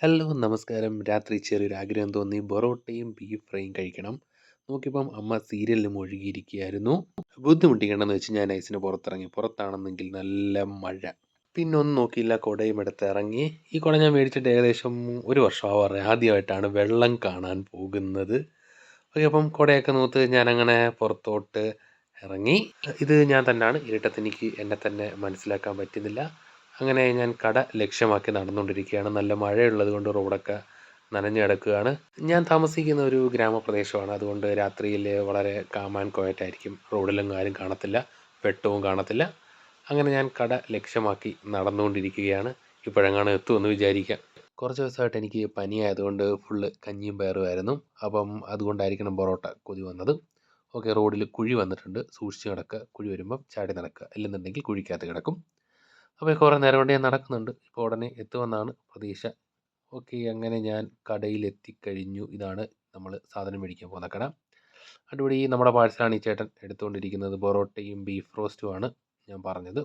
Hello നമസ്കാരം. രാത്രി ചെറിയൊരു ആഗ്രഹം തോന്നി. ബൊറോട്ടയും ബീഫ് ഫ്രൈയും കഴിക്കണം. നോക്കിയപ്പം അമ്മ സീരിയലിൽ മുഴുകിയിരിക്കുകയായിരുന്നു ബുദ്ധിമുട്ടിക്കണമെന്ന് വെച്ച് ഞാൻ ഐസിന് പുറത്തിറങ്ങി. പുറത്താണെന്നെങ്കിൽ നല്ല മഴ. പിന്നെ ഒന്നും നോക്കിയില്ല. കുടയും എടുത്ത് ഇറങ്ങി. ഈ കുട ഞാൻ മേടിച്ചിട്ട് ഏകദേശം ഒരു വർഷം ആവാറ് ആദ്യമായിട്ടാണ് വെള്ളം കാണാൻ പോകുന്നത്. ഓക്കെ അപ്പം കുടയൊക്കെ നോത്ത് ഞാനങ്ങനെ പുറത്തോട്ട് ഇറങ്ങി. ഇത് ഞാൻ തന്നെയാണ് ഇരുട്ടത്തെനിക്ക് എന്നെ തന്നെ മനസ്സിലാക്കാൻ പറ്റുന്നില്ല. അങ്ങനെ ഞാൻ കട ലക്ഷ്യമാക്കി നടന്നുകൊണ്ടിരിക്കുകയാണ്. നല്ല മഴയുള്ളത് കൊണ്ട് റോഡൊക്കെ നനഞ്ഞു കിടക്കുകയാണ്. ഞാൻ താമസിക്കുന്ന ഒരു ഗ്രാമപ്രദേശമാണ്. അതുകൊണ്ട് രാത്രിയിൽ വളരെ കാമാൻ കോയറ്റായിരിക്കും റോഡിലും ആരും കാണത്തില്ല വെട്ടവും കാണത്തില്ല. അങ്ങനെ ഞാൻ കട ലക്ഷ്യമാക്കി നടന്നുകൊണ്ടിരിക്കുകയാണ്. ഇപ്പോഴെങ്ങാണ് എത്തുമെന്ന് വിചാരിക്കാം. കുറച്ച് ദിവസമായിട്ട് എനിക്ക് പനിയായതുകൊണ്ട് ഫുള്ള് കഞ്ഞിയും പയറുമായിരുന്നു അപ്പം അതുകൊണ്ടായിരിക്കണം പൊറോട്ട കൊതി വന്നത്. ഓക്കെ റോഡിൽ കുഴി വന്നിട്ടുണ്ട്. സൂക്ഷിച്ച് കിടക്കുക. കുഴി വരുമ്പം ചാടി നടക്കുക. അല്ലെന്നുണ്ടെങ്കിൽ കുഴിക്കകത്ത് കിടക്കും. അപ്പോൾ കുറേ നേരം കൊണ്ട് ഞാൻ നടക്കുന്നുണ്ട്. ഇപ്പോൾ ഉടനെ എത്തുമെന്നാണ് പ്രതീക്ഷ. ഓക്കെ അങ്ങനെ ഞാൻ കടയിൽ എത്തിക്കഴിഞ്ഞു ഇതാണ് നമ്മൾ സാധനം മേടിക്കാൻ പോകുന്ന കട. അടിപൊളി നമ്മുടെ പാഴ്സലാണ് ഈ ചേട്ടൻ എടുത്തുകൊണ്ടിരിക്കുന്നത്. പൊറോട്ടയും ബീഫ് റോസ്റ്റുമാണ് ഞാൻ പറഞ്ഞത്.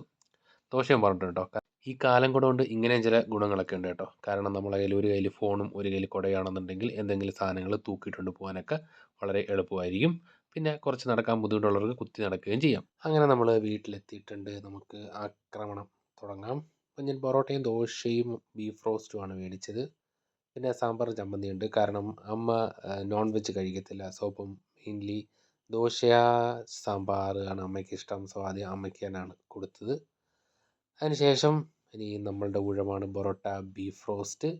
ദോശയും പറഞ്ഞിട്ടുണ്ട് കേട്ടോ. ഈ കാലം കൂടെ കൊണ്ട് ഇങ്ങനെയും ചില ഗുണങ്ങളൊക്കെ ഉണ്ട് കേട്ടോ. കാരണം നമ്മളെ കയ്യിൽ ഒരു കയ്യിൽ ഫോണും ഒരു കയ്യിൽ കുടയാണെന്നുണ്ടെങ്കിൽ എന്തെങ്കിലും സാധനങ്ങൾ തൂക്കിയിട്ടുണ്ട് പോകാനൊക്കെ വളരെ എളുപ്പമായിരിക്കും. പിന്നെ കുറച്ച് നടക്കാൻ ബുദ്ധിമുട്ടുള്ളവർക്ക് കുത്തി നടക്കുകയും ചെയ്യാം. അങ്ങനെ നമ്മൾ വീട്ടിലെത്തിയിട്ടുണ്ട്. നമുക്ക് ആക്രമണം തുടങ്ങാം. അപ്പം ഞാൻ പൊറോട്ടയും ദോശയും ബീഫ് റോസ്റ്റുമാണ് മേടിച്ചത്. പിന്നെ സാമ്പാർ ചമ്മന്തി ഉണ്ട്. കാരണം അമ്മ നോൺ വെജ് കഴിക്കത്തില്ല. സോ അപ്പം മെയിൻലി ദോശ സാമ്പാർ ആണ് അമ്മയ്ക്ക് ഇഷ്ടം. സോ ആദ്യം അമ്മയ്ക്ക് തന്നെയാണ് കൊടുത്തത്. അതിനുശേഷം ഇനി നമ്മളുടെ ഊഴമാണ് പൊറോട്ട ബീഫ് റോസ്റ്റ്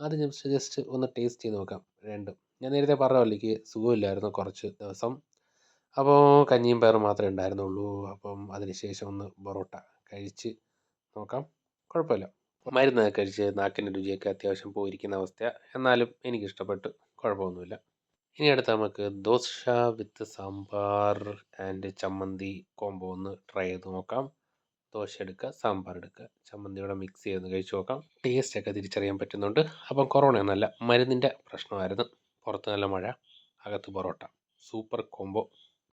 അത് ഞാൻ ജസ്റ്റ് ഒന്ന് ടേസ്റ്റ് ചെയ്ത് നോക്കാം. രണ്ടും. ഞാൻ നേരത്തെ പറഞ്ഞ എനിക്ക് സുഖമില്ലായിരുന്നു കുറച്ച് ദിവസം. അപ്പോൾ കഞ്ഞിയും പയറും മാത്രമേ ഉണ്ടായിരുന്നുള്ളൂ. അപ്പം അതിനുശേഷം ഒന്ന് പൊറോട്ട കഴിച്ച് നോക്കാം. കുഴപ്പമില്ല. മരുന്നൊക്കെ കഴിച്ച് നാക്കിന്റെ രുചിയൊക്കെ അത്യാവശ്യം പോയിരിക്കുന്ന അവസ്ഥ. എന്നാലും എനിക്കിഷ്ടപ്പെട്ടു. കുഴപ്പമൊന്നുമില്ല. ഇനി അടുത്ത് നമുക്ക് dosa with sambar and chammanthi combo ഒന്ന് ട്രൈ ചെയ്ത് നോക്കാം. ദോശ എടുക്കുക സാമ്പാർ എടുക്കുക. ചമ്മന്തിയോടെ മിക്സ് ചെയ്ത് കഴിച്ച് നോക്കാം. ടേസ്റ്റ് ഒക്കെ തിരിച്ചറിയാൻ പറ്റുന്നുണ്ട്. അപ്പം കൊറോണ ഒന്നല്ല മരുന്നിന്റെ പ്രശ്നമായിരുന്നു. പുറത്ത് നല്ല മഴ അകത്ത് പൊറോട്ട. Super combo